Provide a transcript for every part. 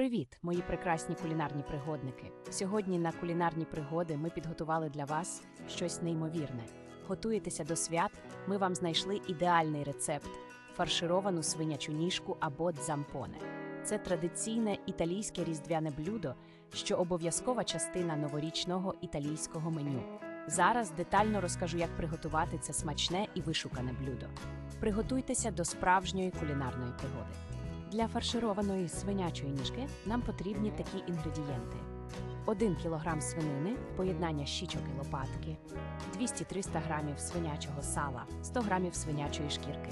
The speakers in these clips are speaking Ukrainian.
Привіт, мої прекрасні кулінарні пригодники. Сьогодні на кулінарні пригоди ми підготували для вас щось неймовірне. Готуєтеся до свят, ми вам знайшли ідеальний рецепт фаршировану свинячу ніжку або дзампоне. Це традиційне італійське різдвяне блюдо, що обов'язкова частина новорічного італійського меню. Зараз детально розкажу, як приготувати це смачне і вишукане блюдо. Приготуйтеся до справжньої кулінарної пригоди. Для фаршированої свинячої ніжки нам потрібні такі інгредієнти: 1 кг свинини, поєднання щічок і лопатки, 200-300 г свинячого сала, 100 г свинячої шкірки.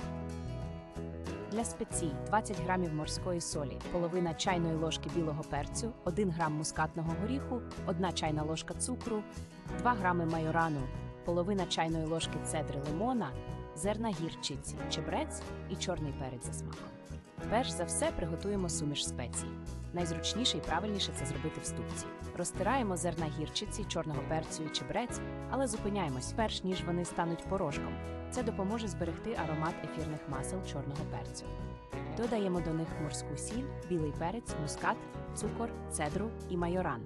Для спецій 20 г морської солі, половина чайної ложки білого перцю, 1 г мускатного горіху, 1 чайна ложка цукру, 2 г майорану, половина чайної ложки цедри лимона, зерна гірчиці, чебрець і чорний перець за смаком. Перш за все приготуємо суміш спецій. Найзручніше і правильніше це зробити в ступці. Розтираємо зерна гірчиці, чорного перцю і чебрець, але зупиняємось перш ніж вони стануть порошком. Це допоможе зберегти аромат ефірних масел чорного перцю. Додаємо до них морську сіль, білий перець, мускат, цукор, цедру і майоран.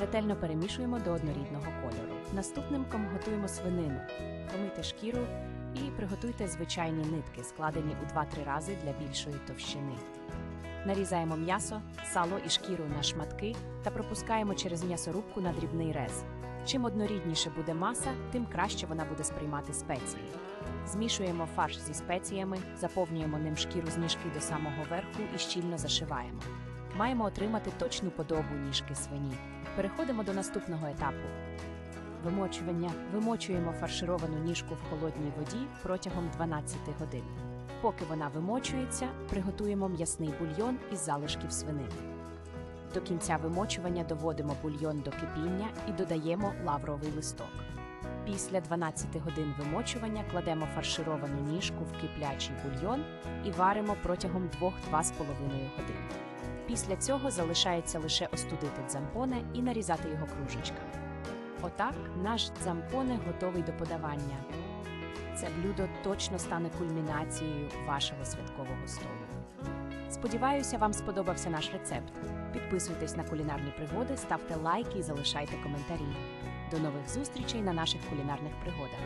Ретельно перемішуємо до однорідного кольору. Наступним ком готуємо свинину. Помийте шкіру і приготуйте звичайні нитки, складені у 2-3 рази для більшої товщини. Нарізаємо м'ясо, сало і шкіру на шматки та пропускаємо через м'ясорубку на дрібний рез. Чим однорідніше буде маса, тим краще вона буде сприймати спеції. Змішуємо фарш зі спеціями, заповнюємо ним шкіру з ніжки до самого верху і щільно зашиваємо. Маємо отримати точну подобу ніжки свині. Переходимо до наступного етапу. Вимочування вимочуємо фаршировану ніжку в холодній воді протягом 12 годин. Поки вона вимочується, приготуємо м'ясний бульйон із залишків свинини. До кінця вимочування доводимо бульйон до кипіння і додаємо лавровий листок. Після 12 годин вимочування кладемо фаршировану ніжку в киплячий бульйон і варимо протягом 2-2,5 годин. Після цього залишається лише остудити дзампоне і нарізати його кружечками. Отак наш дзампоне готовий до подавання. Це блюдо точно стане кульмінацією вашого святкового столу. Сподіваюся, вам сподобався наш рецепт. Підписуйтесь на кулінарні пригоди, ставте лайки і залишайте коментарі. До нових зустрічей на наших кулінарних пригодах.